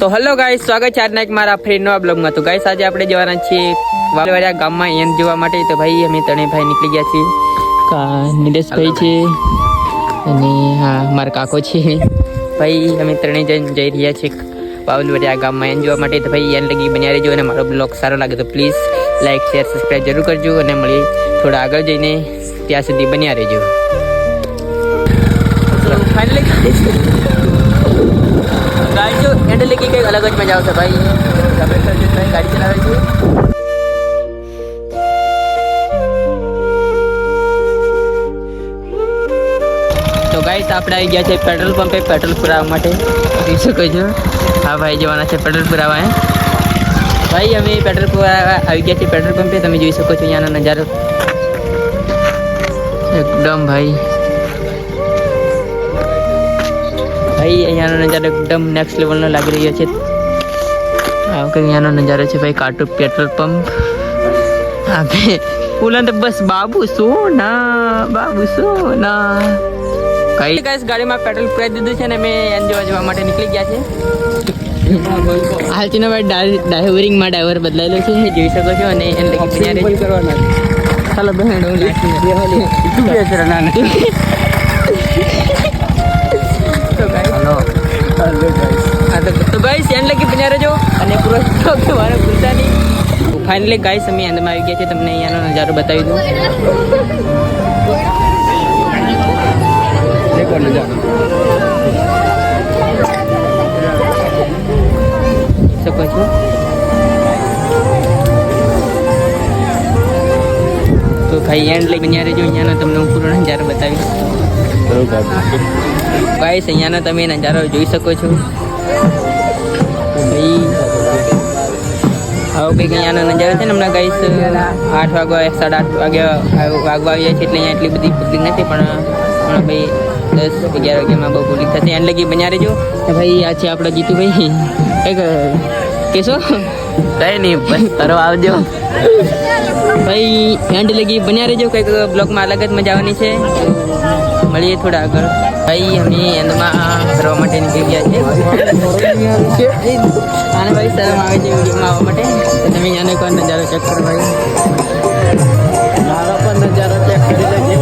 તો hello guys સ્વાગત છે આજના એક મારા ફ્રેન્ડ નવા બ્લોગમાં. તો ગાઈસ આજે આપણે જવાના છીએ વાલવાડિયા ગામમાં એમ જોવા માટે. તો ભાઈ અમે ત્રણેય ભાઈ નીકળી ગયા છીએ. કા- નિલેશભાઈ છે અને હા મારા કાકો છે. ભાઈ અમે ત્રણેય જણ જઈ રહ્યા છીએ વાવલવાડિયા ગામમાં એમ જોવા માટે. તો ભાઈ એન લગી બન્યા રહેજો અને મારો બ્લોગ સારો લાગે તો પ્લીઝ લાઈક શેર સબસ્ક્રાઈબ જરૂર કરજો અને મળી થોડા આગળ જઈને ત્યાં સુધી બન્યા રહેજો. ફાઇનલી ગાડી જો હેન્ડલ की કંઈક અલગ જ મજા આવશે ભાઈ આપણે સરજીતભાઈ ગાડી ચલાવે છે તો ગાઈસ આપણે આવી ગયા છે પેટ્રોલ પંપે પેટ્રોલ પુરાવા માટે. જોઈ શકો છો? હા ભાઈ જવાના છે પેટ્રોલ પુરાવા હે? ભાઈ અમે પેટ્રોલ પુરાવા આવી ગયા છીએ પેટ્રોલ પંપે તમે જોઈ શકો છો અહીંયાનો નજારો. એકદમ ભાઈ. ભાઈ અહીંયાનો નજારો એકદમ નેક્સ્ટ લેવલનો લાગી રહ્યો છે. આ વખતે અહીંયાનો નજારો છે ભાઈ કાટુ પેટ્રોલ પંપ આપણે બોલા તો બસ બાબુ સોના બાબુ સોના કઈ ગાઈસ ગાડીમાં પેટ્રોલ પુરાઈ દીધું છે ને મેં એન જોવા જવા માટે નીકળી ગયા છે હાલ છે ને ભાઈ ડ્રાઈવરિંગમાં ડ્રાઈવર બદલાયેલો છે જોઈ શકો છો અને એને લગી ચાલો બહેન હું લાગી તો guys, હા તો તો ગાઈસ એન્ડ લગી બન્યા રહેજો અને પૂરો સ્ટોક તમારે ભૂલતા નહીં ફાઇનલી ગાઈસ અમે એન્ડમાં આવી ગયા છે તમને અહીંયાનો નજારો બતાવી દઉં. શકો છો? તો ભાઈ એન્ડ લઈ બન્યા રહેજો. અહીંયાનો તમને હું પૂરો નજારો બતાવીશ. ગાઈસ અહીંયાનો તમે નજારો જોઈ શકો છો. ભાઈ આવો કંઈક અહીંયાનો નજારો છે ને હમણાં ગાઈસ આઠ વાગ્યા સાડા આઠ વાગ્યા વાગવા આવ્યા છે એટલે અહીંયા એટલી બધી પબ્લિક નથી પણ હમણાં ભાઈ દસ અગિયાર વાગ્યામાં બહુ પબ્લિક થશે. એન્ડ લગી બન્યા રહેજો. ને ભાઈ આ છે આપણા જીતુભાઈ. કંઈક કેશો? કઈ નહીં બસ તરફ આવજો. ભાઈ એન્ડ લગી બન્યા રહેજો. કંઈક બ્લોગમાં અલગ જ મજા આવવાની છે. મળીએ થોડા આગળ. ભાઈ અમે એન્ડમાં ફરવા માટે નીકળી ગયા છે. આને ભાઈ શરમ આવે છે વિડીયોમાં આવવા માટે. તમે આને કોઈ નજારો ચેક કરો ભાઈ. મારો પણ નજારો ચેક કરી લેજે.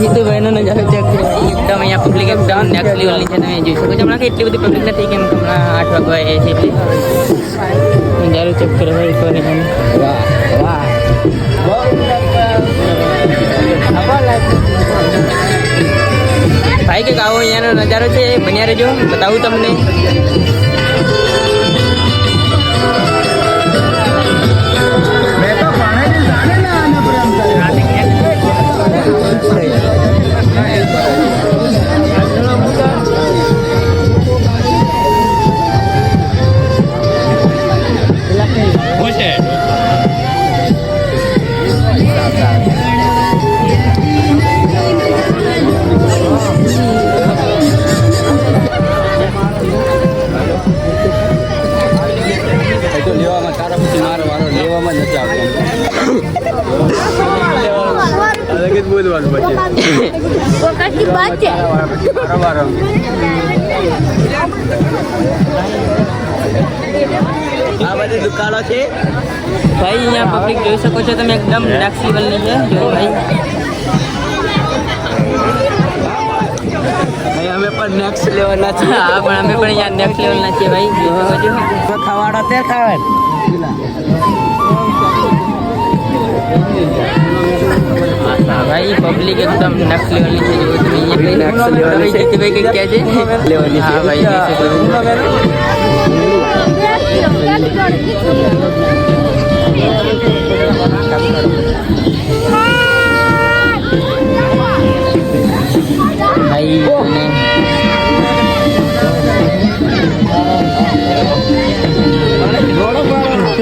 જીતુભાઈનો નજારો ચેક કરો એકદમ અહીંયા પબ્લિક એકદમ નેક્સ્ટ લેવલની છે તમે જોઈ શકો છો. હમણાં એટલી બધી પબ્લિક નથી કેમ કે હમણાં આઠ વાગવા એ છે એટલે. નજારો ચેક કરો ભાઈ કોને કોને વાહ વાહ ભાઈ કે આવો અહીંયાનો નજારો છે બન્યા રહેજો. બતાવું તમને. બોલવાનું પછી વખતની વાત છે મારો વારો આ બધી દુકાનો છે. ભાઈ અહીંયા પબ્લિક જોઈ શકો છો તમે એકદમ નેક્સ્ટ લેવલની છે. જો ભાઈ. અહીં અમે પણ નેક્સ્ટ લેવલના છે હા પણ અમે પણ અહીંયા નેક્સ્ટ લેવલના છીએ ભાઈ. જોઈ શકો છો ખાવાડો તે ખાવે. હા, ભાઈ પબ્લિક એકદમ નેક્સ્ટ લેવલની છે જો તમે અહીંયા Next level ભાઈ છે. જીતુભાઈ કંઈક કહે છે લેવલની હા ભાઈ જોઈ શકો છો. ભાઈ અને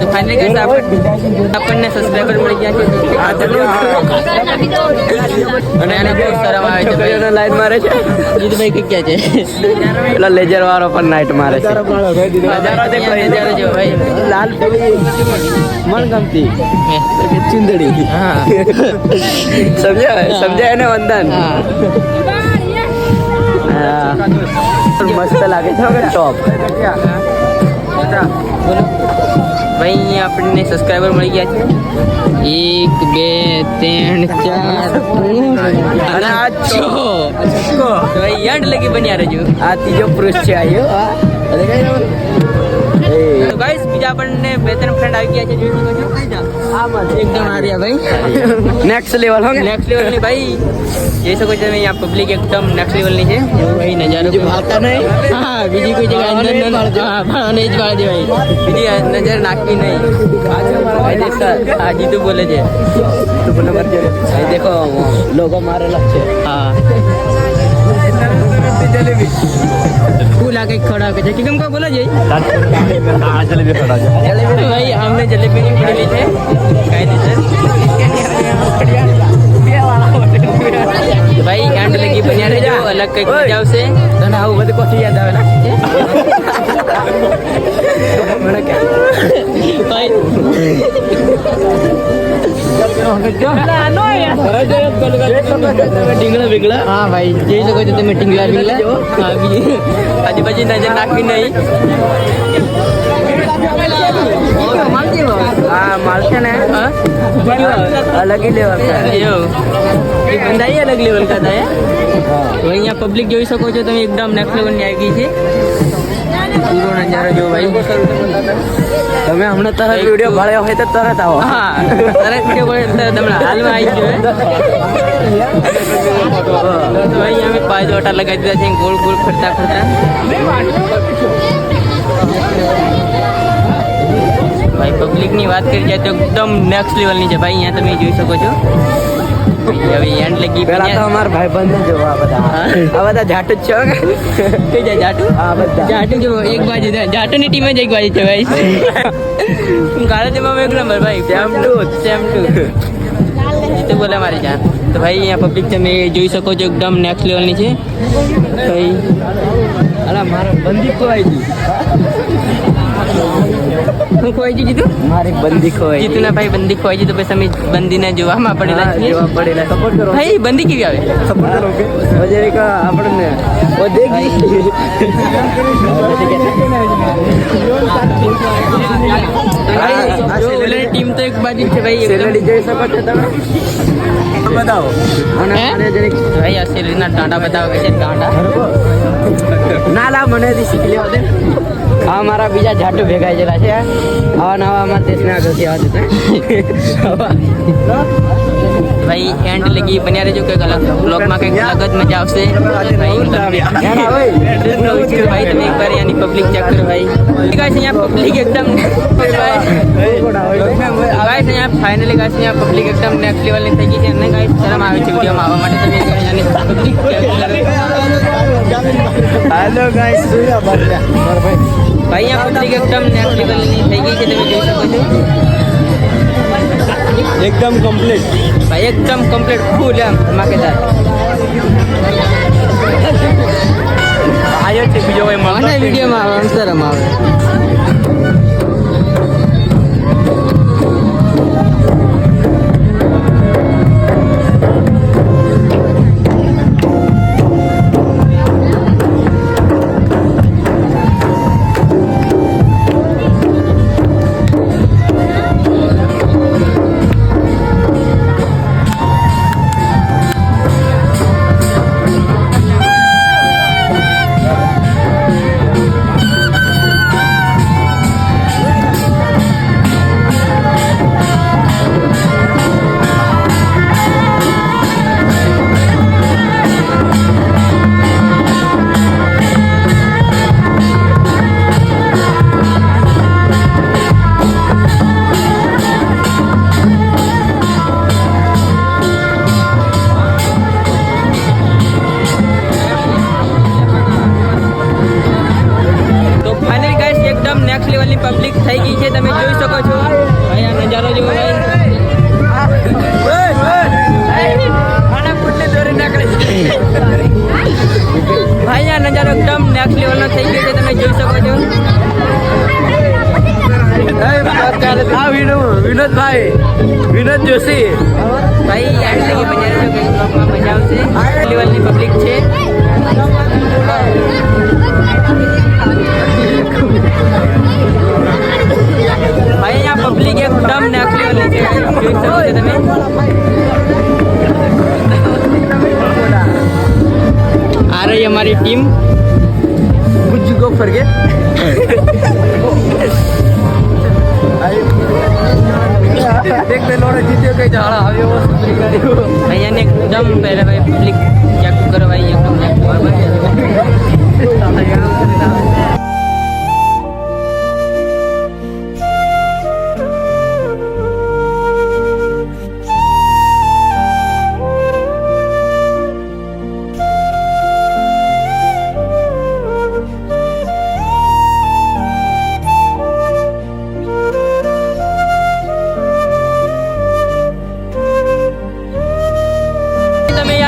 તો ફાઇનલી ગાઈસ આપણને સબસ્ક્રાઇબર મળી ગયા છે આ અને આને બહુ શરમ આવે છે ભાઈ. લાઈન મારે છે? જીતુભાઈ કઈ ક્યાં છે? પેલા લેજર વાળો પણ નાઈટ મારે છે. નજારો દેખો નજારો જો ભાઈ. લાલ મણગમતી ચુંદડી. હા. સમજ્યા? સમજાય ને વંદન. મસ્ત લાગે છે ટોપ બોલો. ભાઈ અહીંયા આપણને સબસ્ક્રાઈબર મળી ગયા છે. એક બે ત્રણ ચાર અને આ છો. ભાઈ એન્ડ લગી બન્યા રહેજો. આ ત્રીજો પુરુષ છે આયો અરે કઈ તો ગાઈસ બીજા આપણને બે ત્રણ ફ્રેન્ડ આવી ગયા છે જોઈ શકો છો. એકદમ આર્યા ભાઈ. નેક્સ્ટ લેવલ હો. નેક્સ્ટ લેવલની ભાઈ જોઈ શકો છો તમે અહીંયા પબ્લિક એકદમ નેક્સ્ટ લેવલની છે. ભાઈ નજારો બીજું ભાળતા નહીં? હા બીજી કોઈ જગ્યાએ અંદર ન હા પણ જ પાડી દેવાય બીજી નજર નાખવી નહીં. આ જીતુ બોલે છે. દેખો લોગો મારેલા છે. હા. શું લાગે ખડા કે છે. કે કેમ કા બોલો જઈ ભાઈ અમને જલેબી ની પડેલી છે કાયદેસર ભાઈ એન્ડ લગી બન્યા રહેજો અલગ કંઈક મજા આવશે. તને આવું બધું કોથી યાદ આવે ઢીંગલા બીંગલા હા ભાઈ. જોઈ શકો છો તમે ઢીંગલા બીંગલા આજુબાજુ નજર નાખવી નહીં. અલગ જ લેવલ એવું. લેવલ કા અહીંયા પબ્લિક જોઈ શકો છો તમે એકદમ નેક્સ્ટ લેવલની આવી ગઈ છે. તમે હમણાં તરત વીડિયો ભાળ્યો હોય તો તરત આવો. હા તરત વીડિયો ભાળ્યો તમને હાલમાં આવી ગયો તો અહીં અમે પાંચ વાટા લગાવી દીધા છે ગોળ ગોળ ફરતા ફરતા. ભાઈ વાત કરી જાય તો એકદમ નેક્સ્ટ લેવલની છે ભાઈ અહીંયા તમે જોઈ શકો છો. હવે એન્ડ લગી પેલા તો અમારા ભાઈ બંધ જો આ બધા. આ બધા જાટ છે? કે? કઈ જાય જાટુ? આ બધા. જાટુ જો એક બાજુ જાટુની ટીમ જ એક બાજુ છે ભાઈ. કાલે જમા એક નંબર ભાઈ. સેમ ટુ સેમ ટુ તો બોલે મારી જાન તો ભાઈ અહીંયા પબ્લિક તમે જોઈ શકો છો એકદમ નેક્સ્ટ લેવલની છે. ભાઈ અલા મારા બંદી ખોવાઈ ગઈ હું ખોવાઈ ગયું જીતું મારી બંદી ખોવાઈ ગઈ. જીતુના ભાઈ બંદી ખોવાઈ ગઈ તો પછી અમે બંદીને જોવામાં પડેલા છીએ. જોવા પડેલા. સપોર્ટ કરો. ભાઈ બંદી કેવી આવે? સપોર્ટ કરો. કે વજેરી કા આપણને ઓ દેખી ટીમ તો એક બાજુ છે ભાઈ એકદમ. જઈ શકો છો તમે બતાવો. અને ભાઈ આ બતાવો કે છે ટાંડા ના લા મને શીખી લેવા દે. આ મારા બીજા જાટુ ભેગા જેલા છે. આવા નવા માં દેશને આગળથી આવતા ભાઈ એન્ડ લગી બન્યા રહેજો કંઈક અલગ બ્લોગમાં કંઈક અલગ જ મજા આવશે. ભાઈ તમે એક વાર યાની પબ્લિક ચેક કરો ભાઈ. ગાઈસ અહીંયા પબ્લિક એકદમ ગાઈસ અહીંયા ફાઇનલી ગાઈસ અહીંયા પબ્લિક એકદમ નેક્સ્ટ લેવલની થઈ ગઈ છે. અને ગાઈસ શરમ આવે છે વિડીયોમાં આવવા માટે. તમે યાની પબ્લિક ચેક કરો હેલો ગાઈસ સુયા ભાઈ ભાઈ અહીંયા પબ્લિક એકદમ નેક્સ્ટ લેવલની થઈ ગઈ છે. તમે જોઈ શકો છો. એકદમ કમ્પ્લીટ ભાઈ એકદમ કમ્પ્લીટ ફૂલ એમ ધમાકેદાર આયો છે બીજો કોઈ મને વિડીયોમાં આવે શરમ આવે. આ વિનોદ વિનોદભાઈ વિનોદ જોશી. ભાઈ આવી એટલે કે બજાર જો કઈ બ્લોકમાં મજા આવશે? લેવલની પબ્લિક છે. ભાઈ અહીંયા પબ્લિક એકદમ નેક્સ્ટ લેવલની છે. જોઈ શકો છો તમે. આ રહી અમારી ટીમ ગુજ્જુ ગો ફરગે દેખ લે લોડે જીત્યો કઈ જાળા આવ્યો સુપરી કર્યો અહીંયા ને એકદમ પહેલા ભાઈ પબ્લિક ચેક કરો ભાઈ એકદમ ચેક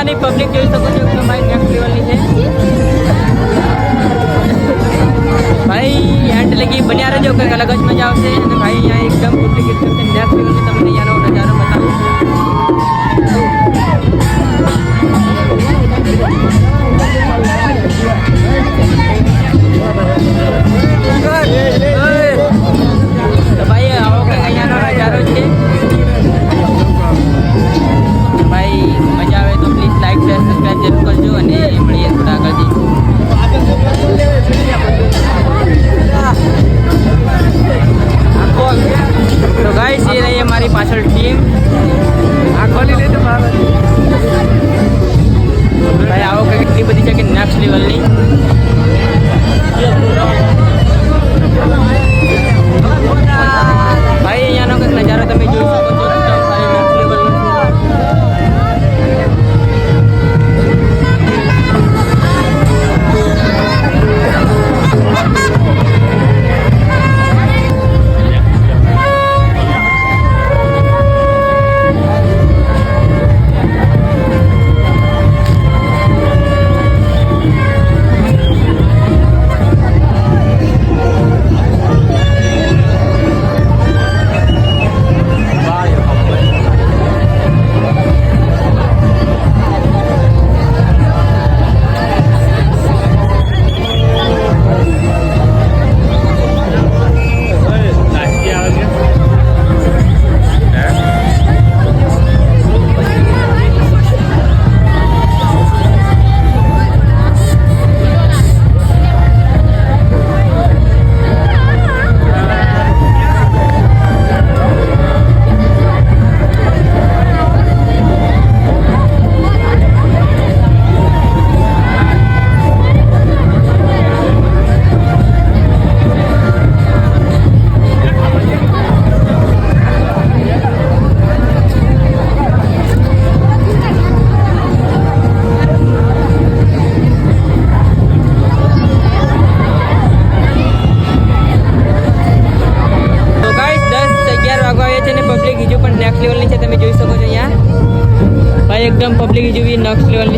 અહીંયાની પબ્લિક જોઈ શકો છો કે ભાઈ નેક્સ્ટ લેવલની છે. ભાઈ એન્ડ લગી બન્યા રહેજો, કંઈક અલગ જ મજા આવશે. અને ભાઈ અહીંયા એકદમ પબ્લિક એકદમ નેક્સ્ટ લેવલની તમને અહીંયાનો નજારો બતાવું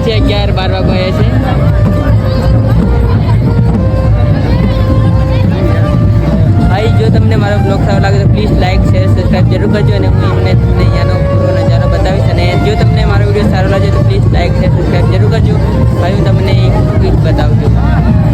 છે અગિયાર, બાર વાગવા આવ્યા છે ભાઈ, જો તમને મારો બ્લોગ સારો લાગે તો પ્લીઝ લાઈક શેર સબસ્ક્રાઈબ જરૂર કરજો અને હું એમને તમને અહીંયાનો પૂરો નજારો બતાવીશ. અને જો તમને મારો વીડિયો સારો લાગે તો પ્લીઝ લાઈક શેર સબસ્ક્રાઈબ જરૂર કરજો. ભાઈ, હું તમને એક ક્વિક બતાવું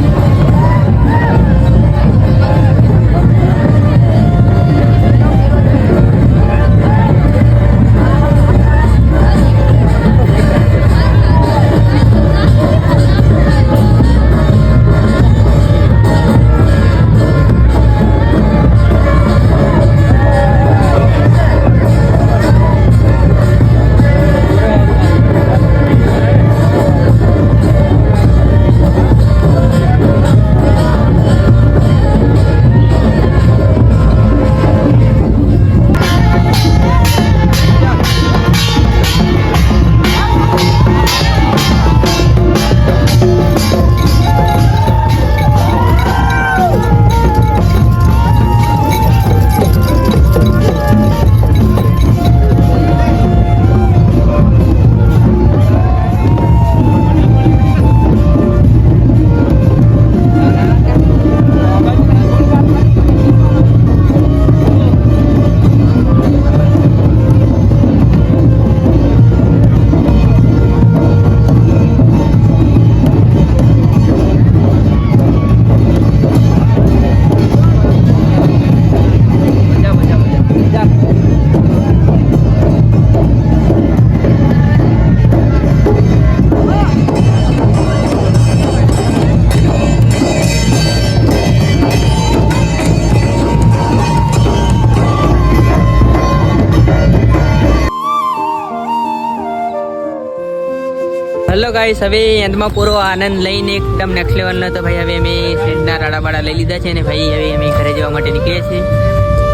ગાઈસ હવે એન્ડમાં પૂરો આનંદ લઈને એકદમ નેક્સ્ટ લેવલનો તો ભાઈ હવે અમે શેડના રાડાબાડા લઈ લીધા છે ને ભાઈ હવે અમે ઘરે જવા માટે નીકળીએ છીએ.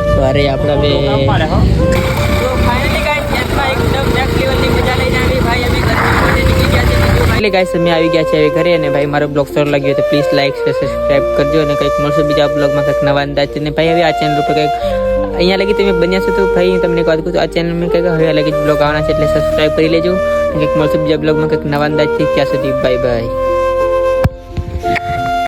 તો અરે આપણે છે એટલે ગાઈસ અમે આવી ગયા છે હવે ઘરે અને ભાઈ મારો બ્લોગ સારો લાગ્યો તો પ્લીઝ લાઈક સબસ્ક્રાઈબ કરજો અને કંઈક મળશે બીજા બ્લોગમાં કંઈક નવા અંદાજ છે ને ભાઈ હવે આ ચેનલ ઉપર કંઈક અહીંયા લગી તમે બન્યા છો તો ભાઈ, હું તમને વાત કહું આ ચેનલ મેં કંઈક હવે લગી બ્લોગ આવવાના છે, એટલે સબસ્ક્રાઇબ કરી લેજો. કંઈક મળશે બીજા બ્લોગમાં કંઈક નવા અંદાજથી. ત્યાં સુધી બાય બાય